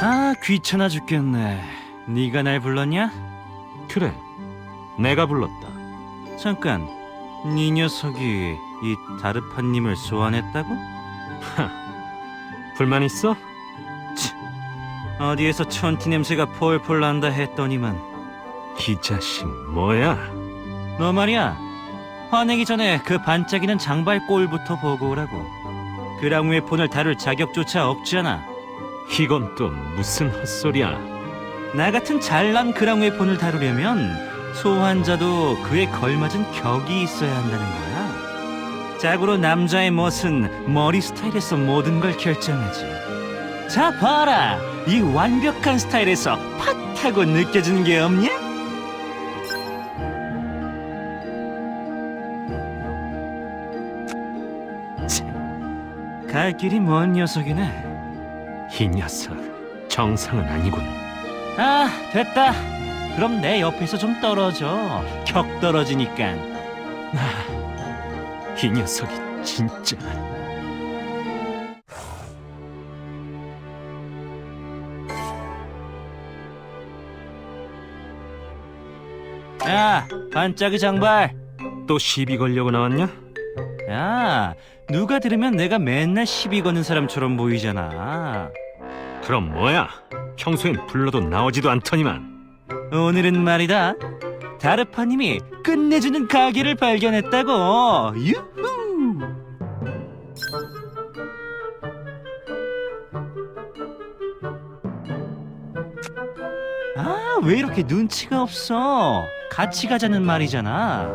아 귀찮아 죽겠네. 네가 날 불렀냐? 그래, 내가 불렀다. 잠깐, 네 녀석이 이 다르파님을 소환했다고? 불만 있어? 어디에서 천티 냄새가 폴폴 난다 했더니만 이 자식 뭐야? 너 말이야 화내기 전에 그 반짝이는 장발 꼴부터 보고 오라고 그랑우의 폰을 다룰 자격조차 없잖아 이건 또 무슨 헛소리야? 나 같은 잘난 그랑우의 폰을 다루려면 소환자도 그에 걸맞은 격이 있어야 한다는 거야 자고로 남자의 멋은 머리 스타일에서 모든 걸 결정하지 자 봐라 이 완벽한 스타일에서 팟하고 느껴지는 게 없냐? 참, 갈 길이 먼 녀석이네 이 녀석 정상은 아니군. 아 됐다. 그럼 내 옆에서 좀 떨어져. 격 떨어지니까. 이 녀석이 진짜. 야 반짝이 장발. 또 시비 걸려고 나왔냐? 야 누가 들으면 내가 맨날 시비 거는 사람처럼 보이잖아. 그럼 뭐야? 평소엔 불러도 나오지도 않더니만. 오늘은 말이다. 다르파님이 끝내주는 가게를 발견했다고. 유후! 아 왜 이렇게 눈치가 없어? 같이 가자는 말이잖아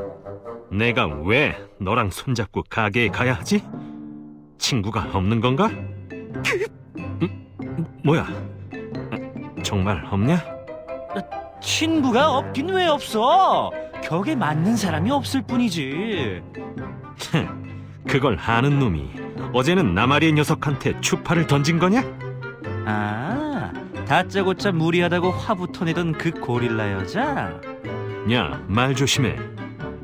내가 왜 너랑 손잡고 가게에 가야 하지? 친구가 없는 건가? 음, 뭐야? 아, 정말 없냐? 친구가 없긴 왜 없어 격에 맞는 사람이 없을 뿐이지 그걸 아는 놈이 어제는 나마리의 녀석한테 추파를 던진 거냐? 아, 다짜고짜 무리하다고 화부터 내던 그 고릴라 여자? 야, 말 조심해.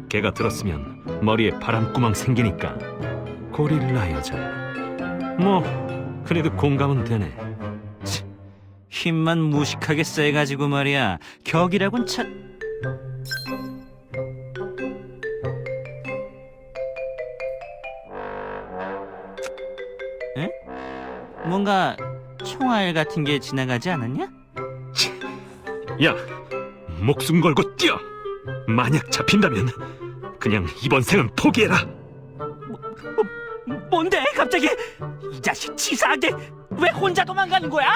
걔가 들었으면 머리에 바람구멍 생기니까. 고릴라 여자. 뭐, 그래도 공감은 되네. 힘만 무식하게 세가지고 말이야. 격이라곤 참... 에? 뭔가 총알 같은 게 지나가지 않았냐? 야, 목숨 걸고 뛰어! 만약 잡힌다면 그냥 이번 생은 포기해라. 뭔데 갑자기? 이 자식 치사하게 왜 혼자 도망가는 거야?